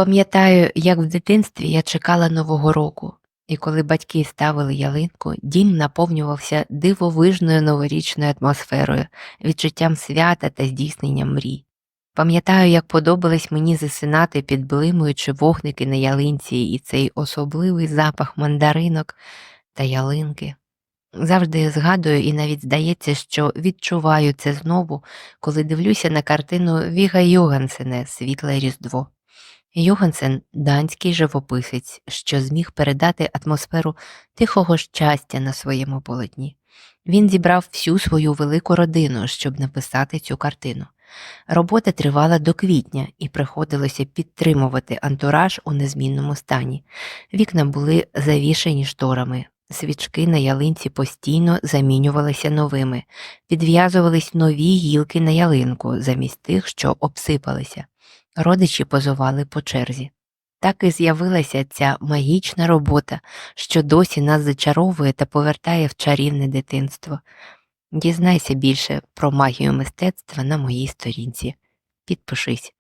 Пам'ятаю, як в дитинстві я чекала Нового року, і коли батьки ставили ялинку, дім наповнювався дивовижною новорічною атмосферою, відчуттям свята та здійсненням мрій. Пам'ятаю, як подобалось мені засинати під блимуючи вогники на ялинці і цей особливий запах мандаринок та ялинки. Завжди згадую і навіть здається, що відчуваю це знову, коли дивлюся на картину Віга Йогансене Світле Різдво. Йогансен данський живописець, що зміг передати атмосферу тихого щастя на своєму полотні. Він зібрав всю свою велику родину, щоб написати цю картину. Робота тривала до квітня і приходилося підтримувати антураж у незмінному стані. Вікна були завішені шторами, свічки на ялинці постійно замінювалися новими, підв'язувались нові гілки на ялинку замість тих, що обсипалися. Родичі позували по черзі. Так і з'явилася ця магічна робота, що досі нас зачаровує та повертає в чарівне дитинство. Дізнайся більше про магію мистецтва на моїй сторінці. Підпишись.